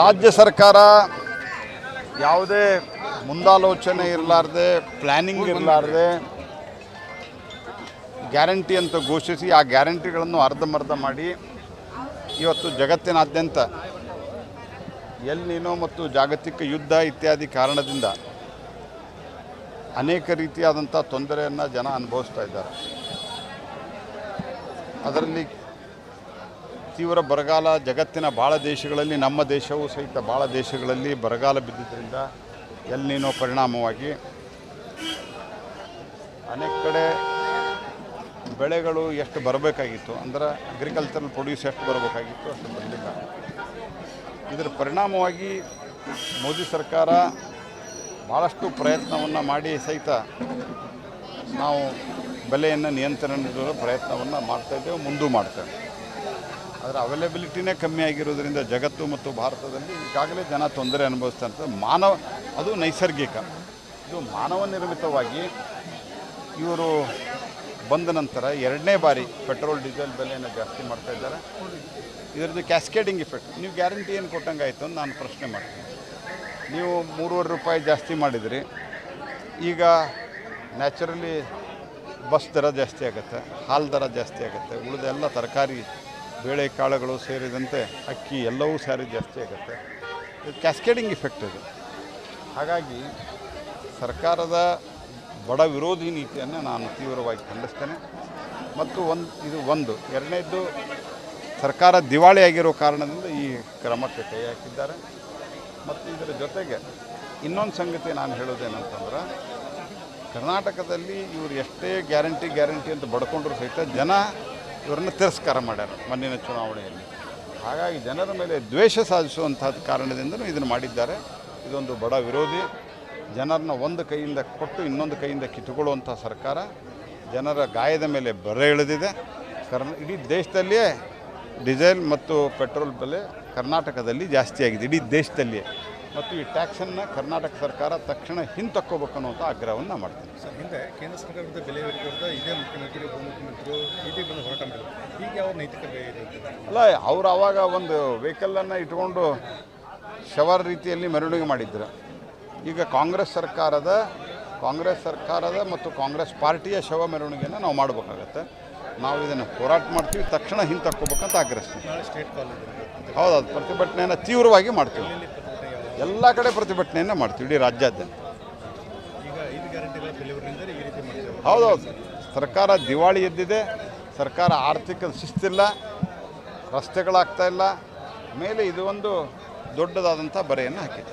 ರಾಜ್ಯ ಸರ್ಕಾರ ಯಾವುದೇ ಮುಂದಾಲೋಚನೆ ಇರಲಾರ್ದೆ ಪ್ಲ್ಯಾನಿಂಗ್ ಇರಲಾರ್ದೆ ಗ್ಯಾರಂಟಿ ಅಂತ ಘೋಷಿಸಿ ಆ ಗ್ಯಾರಂಟಿಗಳನ್ನು ಅರ್ಧಮರ್ಧ ಮಾಡಿ ಇವತ್ತು ಜಗತ್ತಿನಾದ್ಯಂತ ಎಲ್ ನೀನೋ ಮತ್ತು ಜಾಗತಿಕ ಯುದ್ಧ ಇತ್ಯಾದಿ ಕಾರಣದಿಂದ ಅನೇಕ ರೀತಿಯಾದಂಥ ತೊಂದರೆಯನ್ನು ಜನ ಅನುಭವಿಸ್ತಾ ಇದ್ದಾರೆ. ಅದರಲ್ಲಿ ತೀವ್ರ ಬರಗಾಲ ಜಗತ್ತಿನ ಭಾಳ ದೇಶಗಳಲ್ಲಿ, ನಮ್ಮ ದೇಶವೂ ಸಹಿತ ಭಾಳ ದೇಶಗಳಲ್ಲಿ ಬರಗಾಲ ಬಿದ್ದಿದ್ದರಿಂದ ಎಲ್ ನೀನೋ ಪರಿಣಾಮವಾಗಿ ಅನೇಕ ಕಡೆ ಬೆಳೆಗಳು ಎಷ್ಟು ಬರಬೇಕಾಗಿತ್ತು ಅಂದ್ರೆ ಅಗ್ರಿಕಲ್ಚರಲ್ ಪ್ರೊಡ್ಯೂಸ್ ಎಷ್ಟು ಬರಬೇಕಾಗಿತ್ತು ಅಷ್ಟು ಬರಲಿಲ್ಲ ಇದರ ಪರಿಣಾಮವಾಗಿ ಮೋದಿ ಸರ್ಕಾರ ಭಾಳಷ್ಟು ಪ್ರಯತ್ನವನ್ನು ಮಾಡಿ ಸಹಿತ ನಾವು ಬೆಲೆಯನ್ನು ನಿಯಂತ್ರಣ ಪ್ರಯತ್ನವನ್ನು ಮಾಡ್ತಾಯಿದ್ದೇವೆ ಮುಂದೂ ಮಾಡ್ತೇವೆ ಅದರ ಅವೈಲಬಿಲಿಟಿನೇ ಕಮ್ಮಿ ಆಗಿರೋದ್ರಿಂದ ಜಗತ್ತು ಮತ್ತು ಭಾರತದಲ್ಲಿ ಈಗಾಗಲೇ ಜನ ತೊಂದರೆ ಅನುಭವಿಸ್ತಂಥ ಮಾನವ, ಅದು ನೈಸರ್ಗಿಕ. ಇದು ಮಾನವ ನಿರ್ಮಿತವಾಗಿ ಇವರು ಬಂದ ನಂತರ ಎರಡನೇ ಬಾರಿ ಪೆಟ್ರೋಲ್, ಡೀಸೆಲ್ ಬೆಲೆಯನ್ನು ಜಾಸ್ತಿ ಮಾಡ್ತಾ ಇದ್ದಾರೆ. ಇದರದ್ದು ಕ್ಯಾಸ್ಕೇಡಿಂಗ್ ಇಫೆಕ್ಟ್. ನೀವು ಗ್ಯಾರಂಟಿ ಏನು ಕೊಟ್ಟಂಗೆ ಆಯಿತು ಅಂತ ನಾನು ಪ್ರಶ್ನೆ ಮಾಡ್ತೀನಿ. ನೀವು ಮೂರುವರೆ ರೂಪಾಯಿ ಜಾಸ್ತಿ ಮಾಡಿದಿರಿ. ಈಗ ನ್ಯಾಚುರಲಿ ಬಸ್ ದರ ಜಾಸ್ತಿ ಆಗುತ್ತೆ, ಹಾಲು ದರ ಜಾಸ್ತಿ ಆಗುತ್ತೆ ಉಳಿದೆಲ್ಲ ತರಕಾರಿ ಬೇಳೆ ಕಾಳುಗಳು ಸೇರಿದಂತೆ ಅಕ್ಕಿ ಎಲ್ಲವೂ ಸೇರಿ ಜಾಸ್ತಿ ಆಗುತ್ತೆ. ಇದು ಕ್ಯಾಸ್ಕೇಡಿಂಗ್ ಇಫೆಕ್ಟ್ ಇದು ಹಾಗಾಗಿ ಸರ್ಕಾರದ ಬಡ ವಿರೋಧಿ ನೀತಿಯನ್ನು ನಾನು ತೀವ್ರವಾಗಿ ಖಂಡಿಸ್ತೇನೆ. ಮತ್ತು ಒಂದು ಇದು ಒಂದು. ಎರಡನೇದ್ದು, ಸರ್ಕಾರ ದಿವಾಳಿಯಾಗಿರೋ ಕಾರಣದಿಂದ ಈ ಕ್ರಮಕ್ಕೆ ಕೈ ಹಾಕಿದ್ದಾರೆ. ಮತ್ತು ಇದರ ಜೊತೆಗೆ ಇನ್ನೊಂದು ಸಂಗತಿ ನಾನು ಹೇಳೋದೇನಂತಂದ್ರೆ, ಕರ್ನಾಟಕದಲ್ಲಿ ಇವರು ಎಷ್ಟೇ ಗ್ಯಾರಂಟಿ ಗ್ಯಾರಂಟಿ ಅಂತ ಬಡ್ಕೊಂಡ್ರು ಸಹಿತ ಜನ ಇವರನ್ನು ತಿರಸ್ಕಾರ ಮಾಡ್ಯಾರ ಮಣ್ಣಿನ ಚುನಾವಣೆಯಲ್ಲಿ. ಹಾಗಾಗಿ ಜನರ ಮೇಲೆ ದ್ವೇಷ ಸಾಧಿಸುವಂಥದ್ದು ಕಾರಣದಿಂದಲೂ ಇದನ್ನು ಮಾಡಿದ್ದಾರೆ. ಇದೊಂದು ಬಡ ವಿರೋಧಿ, ಜನರನ್ನ ಒಂದು ಕೈಯಿಂದ ಕೊಟ್ಟು ಇನ್ನೊಂದು ಕೈಯಿಂದ ಕಿತ್ತುಕೊಳ್ಳುವಂಥ ಸರ್ಕಾರ ಜನರ ಗಾಯದ ಮೇಲೆ ಬರೆ ಇಳಿದಿದೆ. ಕರ್ನ, ಇಡೀ ದೇಶದಲ್ಲಿಯೇ ಡೀಸೆಲ್ ಮತ್ತು ಪೆಟ್ರೋಲ್ ಬೆಲೆ ಕರ್ನಾಟಕದಲ್ಲಿ ಜಾಸ್ತಿ ಆಗಿದೆ ಇಡೀ ದೇಶದಲ್ಲಿಯೇ. ಮತ್ತು ಈ ಟ್ಯಾಕ್ಸನ್ನು ಕರ್ನಾಟಕ ಸರ್ಕಾರ ತಕ್ಷಣ ಹಿಂತಕ್ಕೋಬೇಕು ಅನ್ನುವಂಥ ಆಗ್ರಹವನ್ನು ಮಾಡ್ತೀನಿ. ಸರ್ ಹಿಂದೆ ಕೇಂದ್ರ ಸರ್ಕಾರದ ಬೆಲೆ ವಿರುದ್ಧ ಇದೇ ಮುಖ್ಯಮಂತ್ರಿ ಉಪಮುಖ್ಯಮಂತ್ರಿಗಳು ಇದೀಗ ಬಂದು ಹೋರಾಟ ಮಾಡಿದ್ರು ಈಗ ಯಾವ ನೈತಿಕ ಇದೆ ಅಲ್ಲ ಅವ್ರು ಆವಾಗ ಒಂದು ವೆಹಿಕಲನ್ನು ಇಟ್ಕೊಂಡು ಶವರ್ ರೀತಿಯಲ್ಲಿ ಮೆರವಣಿಗೆ ಮಾಡಿದ್ರು. ಈಗ ಕಾಂಗ್ರೆಸ್ ಸರ್ಕಾರದ ಕಾಂಗ್ರೆಸ್ ಸರ್ಕಾರದ ಮತ್ತು ಕಾಂಗ್ರೆಸ್ ಪಾರ್ಟಿಯ ಶವ ಮೆರವಣಿಗೆಯನ್ನು ನಾವು ಮಾಡಬೇಕಾಗತ್ತೆ. ನಾವು ಇದನ್ನು ಹೋರಾಟ ಮಾಡ್ತೀವಿ ತಕ್ಷಣ ಹಿಂತಕ್ಕೋಬೇಕಂತ ಆಗ್ರಹಿಸ್ತೀವಿ ಹೌದೌದು ಪ್ರತಿಭಟನೆಯನ್ನು ತೀವ್ರವಾಗಿ ಮಾಡ್ತೀವಿ. ಎಲ್ಲ ಕಡೆ ಪ್ರತಿಭಟನೆಯನ್ನು ಮಾಡ್ತೀವಿ, ಇಡೀ ರಾಜ್ಯಾದ್ಯಂತ. ಹೌದೌದು. ಸರ್ಕಾರ ದಿವಾಳಿ ಎದ್ದಿದೆ, ಸರ್ಕಾರ ಆರ್ಥಿಕ ಶಿಸ್ತಿಲ್ಲ, ರಸ್ತೆಗಳಾಗ್ತಾ ಇಲ್ಲ. ಮೇಲೆ ಇದು ಒಂದು ದೊಡ್ಡದಾದಂಥ ಬರೆಯನ್ನು ಹಾಕಿದೆ.